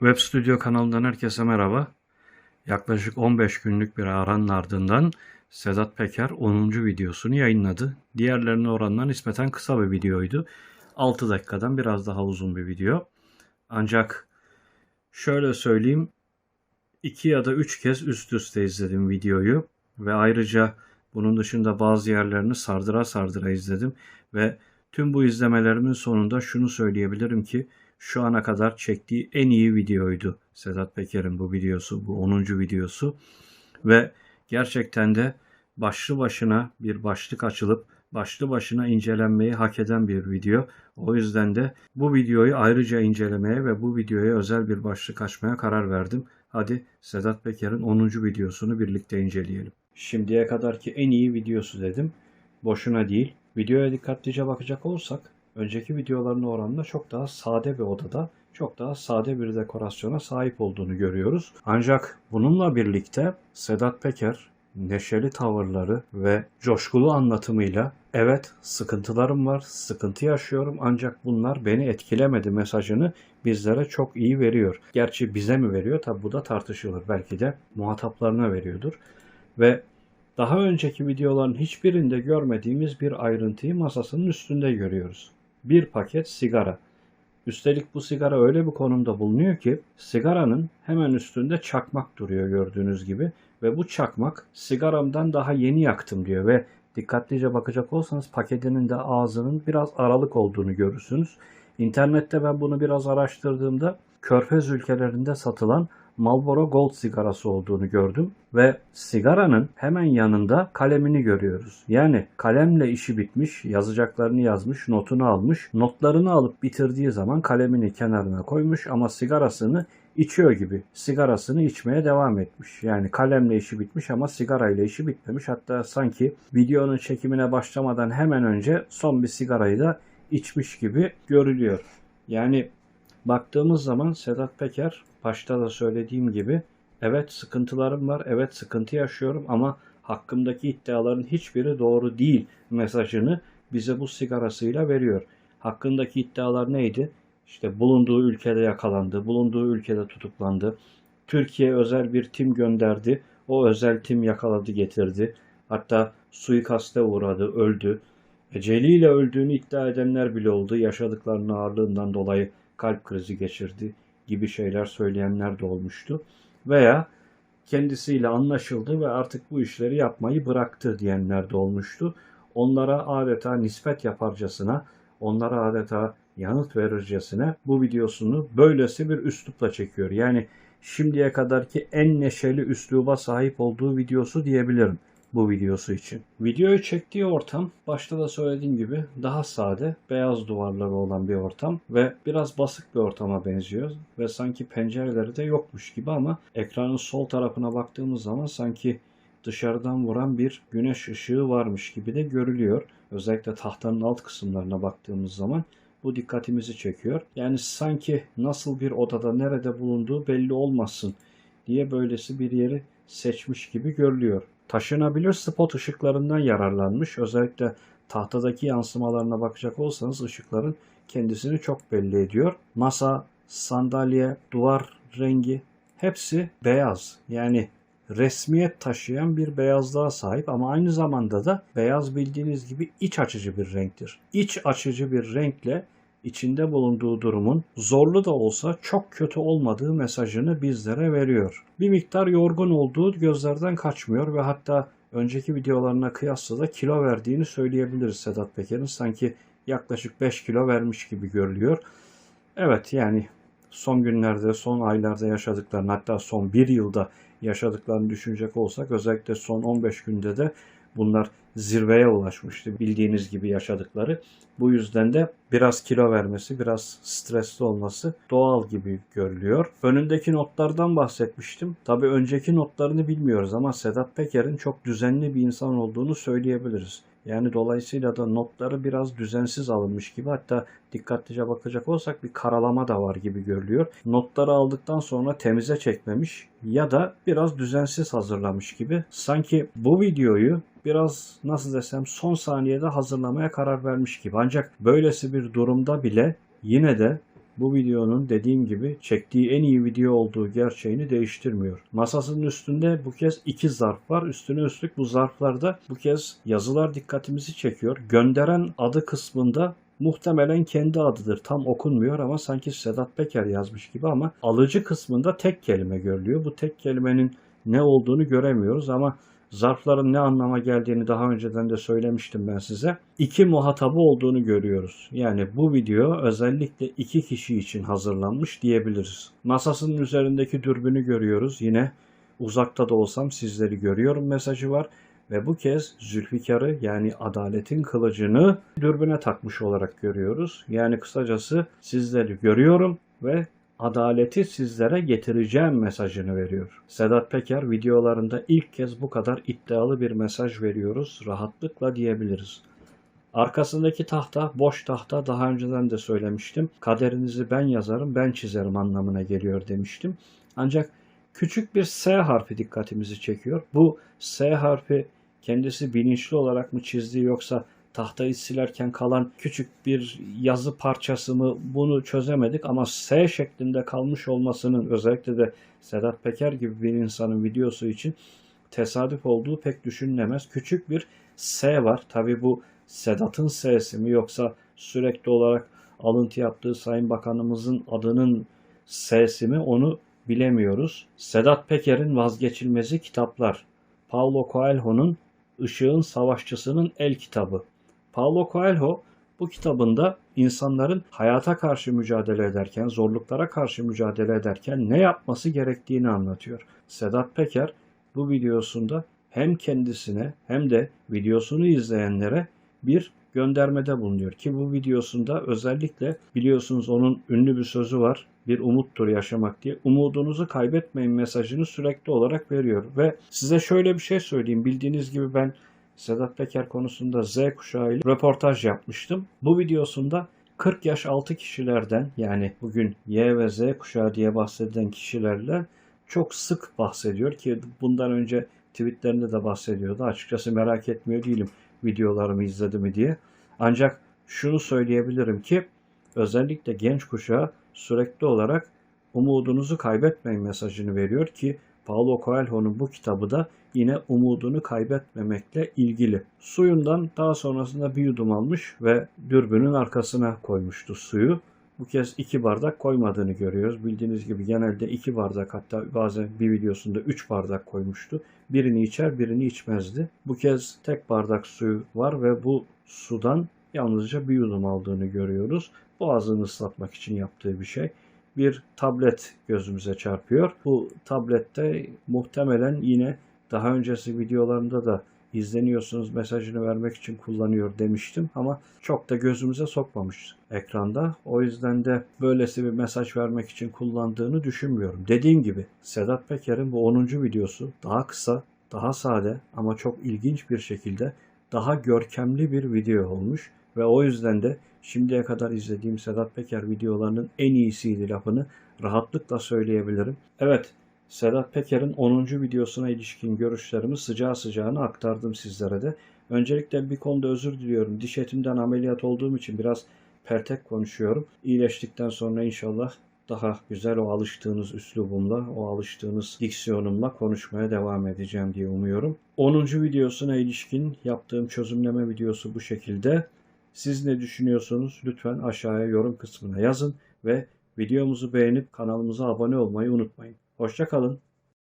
Web Studio kanalından herkese merhaba. Yaklaşık 15 günlük bir aranın ardından Sedat Peker 10. videosunu yayınladı. Diğerlerine oranla nispeten kısa bir videoydu. 6 dakikadan biraz daha uzun bir video. Ancak şöyle söyleyeyim 2 ya da 3 kez üst üste izledim videoyu ve ayrıca bunun dışında bazı yerlerini sardıra sardıra izledim ve tüm bu izlemelerimin sonunda şunu söyleyebilirim ki şu ana kadar çektiği en iyi videoydu Sedat Peker'in bu videosu, bu 10. videosu. Ve gerçekten de başlı başına bir başlık açılıp başlı başına incelenmeyi hak eden bir video. O yüzden de bu videoyu ayrıca incelemeye ve bu videoya özel bir başlık açmaya karar verdim. Hadi Sedat Peker'in 10. videosunu birlikte inceleyelim. Şimdiye kadarki en iyi videosu dedim. Boşuna değil. Videoya dikkatlice bakacak olursak önceki videolarına oranla çok daha sade bir odada, çok daha sade bir dekorasyona sahip olduğunu görüyoruz. Ancak bununla birlikte Sedat Peker neşeli tavırları ve coşkulu anlatımıyla evet sıkıntılarım var, sıkıntı yaşıyorum ancak bunlar beni etkilemedi mesajını bizlere çok iyi veriyor. Gerçi bize mi veriyor? Tabi bu da tartışılır. Belki de muhataplarına veriyordur. Ve daha önceki videoların hiçbirinde görmediğimiz bir ayrıntıyı masasının üstünde görüyoruz bir paket sigara. Üstelik bu sigara öyle bir konumda bulunuyor ki sigaranın hemen üstünde çakmak duruyor gördüğünüz gibi ve bu çakmak sigaramdan daha yeni yaktım diyor ve dikkatlice bakacak olsanız paketinin de ağzının biraz aralık olduğunu görürsünüz. İnternette ben bunu biraz araştırdığımda Körfez ülkelerinde satılan Marlboro Gold sigarası olduğunu gördüm ve sigaranın hemen yanında kalemini görüyoruz. Yani kalemle işi bitmiş, yazacaklarını yazmış, notunu almış. Notlarını alıp bitirdiği zaman kalemini kenarına koymuş ama sigarasını içiyor gibi. Sigarasını içmeye devam etmiş. Yani kalemle işi bitmiş ama sigarayla işi bitmemiş. Hatta sanki videonun çekimine başlamadan hemen önce son bir sigarayı da içmiş gibi görülüyor. Yani baktığımız zaman Sedat Peker başta da söylediğim gibi evet sıkıntılarım var, evet sıkıntı yaşıyorum ama hakkımdaki iddiaların hiçbiri doğru değil mesajını bize bu sigarasıyla veriyor. Hakkındaki iddialar neydi? İşte bulunduğu ülkede yakalandı, bulunduğu ülkede tutuklandı. Türkiye özel bir tim gönderdi. O özel tim yakaladı getirdi. Hatta suikaste uğradı, öldü. Eceliyle öldüğünü iddia edenler bile oldu. Yaşadıklarının ağırlığından dolayı kalp krizi geçirdi gibi şeyler söyleyenler de olmuştu. Veya kendisiyle anlaşıldı ve artık bu işleri yapmayı bıraktı diyenler de olmuştu. Onlara adeta nispet yaparcasına, onlara adeta yanıt verircesine bu videosunu böylesi bir üslupla çekiyor. Yani şimdiye kadarki en neşeli üsluba sahip olduğu videosu diyebilirim bu videosu için. Videoyu çektiği ortam başta da söylediğim gibi daha sade, beyaz duvarları olan bir ortam ve biraz basık bir ortama benziyor ve sanki pencereleri de yokmuş gibi ama ekranın sol tarafına baktığımız zaman sanki dışarıdan vuran bir güneş ışığı varmış gibi de görülüyor. Özellikle tahtanın alt kısımlarına baktığımız zaman bu dikkatimizi çekiyor. Yani sanki nasıl bir odada nerede bulunduğu belli olmasın diye böylesi bir yeri seçmiş gibi görülüyor taşınabilir spot ışıklarından yararlanmış. Özellikle tahtadaki yansımalarına bakacak olsanız ışıkların kendisini çok belli ediyor. Masa, sandalye, duvar rengi hepsi beyaz. Yani resmiyet taşıyan bir beyazlığa sahip ama aynı zamanda da beyaz bildiğiniz gibi iç açıcı bir renktir. İç açıcı bir renkle içinde bulunduğu durumun zorlu da olsa çok kötü olmadığı mesajını bizlere veriyor. Bir miktar yorgun olduğu gözlerden kaçmıyor ve hatta önceki videolarına kıyasla da kilo verdiğini söyleyebiliriz Sedat Peker'in. Sanki yaklaşık 5 kilo vermiş gibi görülüyor. Evet yani son günlerde, son aylarda yaşadıklarını hatta son bir yılda yaşadıklarını düşünecek olsak özellikle son 15 günde de bunlar zirveye ulaşmıştı bildiğiniz gibi yaşadıkları. Bu yüzden de biraz kilo vermesi, biraz stresli olması doğal gibi görülüyor. Önündeki notlardan bahsetmiştim. Tabi önceki notlarını bilmiyoruz ama Sedat Peker'in çok düzenli bir insan olduğunu söyleyebiliriz. Yani dolayısıyla da notları biraz düzensiz alınmış gibi hatta dikkatlice bakacak olsak bir karalama da var gibi görülüyor. Notları aldıktan sonra temize çekmemiş ya da biraz düzensiz hazırlamış gibi. Sanki bu videoyu biraz nasıl desem son saniyede hazırlamaya karar vermiş gibi. Ancak böylesi bir durumda bile yine de bu videonun dediğim gibi çektiği en iyi video olduğu gerçeğini değiştirmiyor. Masasının üstünde bu kez iki zarf var. Üstüne üstlük bu zarflarda bu kez yazılar dikkatimizi çekiyor. Gönderen adı kısmında muhtemelen kendi adıdır. Tam okunmuyor ama sanki Sedat Peker yazmış gibi ama alıcı kısmında tek kelime görülüyor. Bu tek kelimenin ne olduğunu göremiyoruz ama zarfların ne anlama geldiğini daha önceden de söylemiştim ben size. İki muhatabı olduğunu görüyoruz. Yani bu video özellikle iki kişi için hazırlanmış diyebiliriz. Masasının üzerindeki dürbünü görüyoruz. Yine uzakta da olsam sizleri görüyorum mesajı var. Ve bu kez Zülfikar'ı yani adaletin kılıcını dürbüne takmış olarak görüyoruz. Yani kısacası sizleri görüyorum ve adaleti sizlere getireceğim mesajını veriyor. Sedat Peker videolarında ilk kez bu kadar iddialı bir mesaj veriyoruz. Rahatlıkla diyebiliriz. Arkasındaki tahta, boş tahta daha önceden de söylemiştim. Kaderinizi ben yazarım, ben çizerim anlamına geliyor demiştim. Ancak küçük bir S harfi dikkatimizi çekiyor. Bu S harfi kendisi bilinçli olarak mı çizdi yoksa tahtayı silerken kalan küçük bir yazı parçası mı bunu çözemedik ama S şeklinde kalmış olmasının özellikle de Sedat Peker gibi bir insanın videosu için tesadüf olduğu pek düşünülemez. Küçük bir S var. Tabi bu Sedat'ın S'si mi yoksa sürekli olarak alıntı yaptığı Sayın Bakanımızın adının S'si mi onu bilemiyoruz. Sedat Peker'in vazgeçilmezi kitaplar. Paulo Coelho'nun Işığın Savaşçısının El kitabı. Paulo Coelho bu kitabında insanların hayata karşı mücadele ederken, zorluklara karşı mücadele ederken ne yapması gerektiğini anlatıyor. Sedat Peker bu videosunda hem kendisine hem de videosunu izleyenlere bir göndermede bulunuyor ki bu videosunda özellikle biliyorsunuz onun ünlü bir sözü var. Bir umuttur yaşamak diye. Umudunuzu kaybetmeyin mesajını sürekli olarak veriyor ve size şöyle bir şey söyleyeyim. Bildiğiniz gibi ben Sedat Peker konusunda Z kuşağı ile röportaj yapmıştım. Bu videosunda 40 yaş altı kişilerden yani bugün Y ve Z kuşağı diye bahsedilen kişilerle çok sık bahsediyor ki bundan önce tweetlerinde de bahsediyordu. Açıkçası merak etmiyor değilim videolarımı izledi mi diye. Ancak şunu söyleyebilirim ki özellikle genç kuşağı sürekli olarak umudunuzu kaybetmeyin mesajını veriyor ki Paulo Coelho'nun bu kitabı da yine umudunu kaybetmemekle ilgili. Suyundan daha sonrasında bir yudum almış ve dürbünün arkasına koymuştu suyu. Bu kez iki bardak koymadığını görüyoruz. Bildiğiniz gibi genelde iki bardak hatta bazen bir videosunda üç bardak koymuştu. Birini içer birini içmezdi. Bu kez tek bardak suyu var ve bu sudan yalnızca bir yudum aldığını görüyoruz. Boğazını ıslatmak için yaptığı bir şey bir tablet gözümüze çarpıyor. Bu tablette muhtemelen yine daha öncesi videolarımda da izleniyorsunuz mesajını vermek için kullanıyor demiştim ama çok da gözümüze sokmamış ekranda. O yüzden de böylesi bir mesaj vermek için kullandığını düşünmüyorum. Dediğim gibi Sedat Peker'in bu 10. videosu daha kısa, daha sade ama çok ilginç bir şekilde daha görkemli bir video olmuş ve o yüzden de şimdiye kadar izlediğim Sedat Peker videolarının en iyisiydi lafını rahatlıkla söyleyebilirim. Evet, Sedat Peker'in 10. videosuna ilişkin görüşlerimi sıcağı sıcağına aktardım sizlere de. Öncelikle bir konuda özür diliyorum. Diş etimden ameliyat olduğum için biraz pertek konuşuyorum. İyileştikten sonra inşallah daha güzel o alıştığınız üslubumla, o alıştığınız diksiyonumla konuşmaya devam edeceğim diye umuyorum. 10. videosuna ilişkin yaptığım çözümleme videosu bu şekilde. Siz ne düşünüyorsunuz? Lütfen aşağıya yorum kısmına yazın ve videomuzu beğenip kanalımıza abone olmayı unutmayın. Hoşçakalın.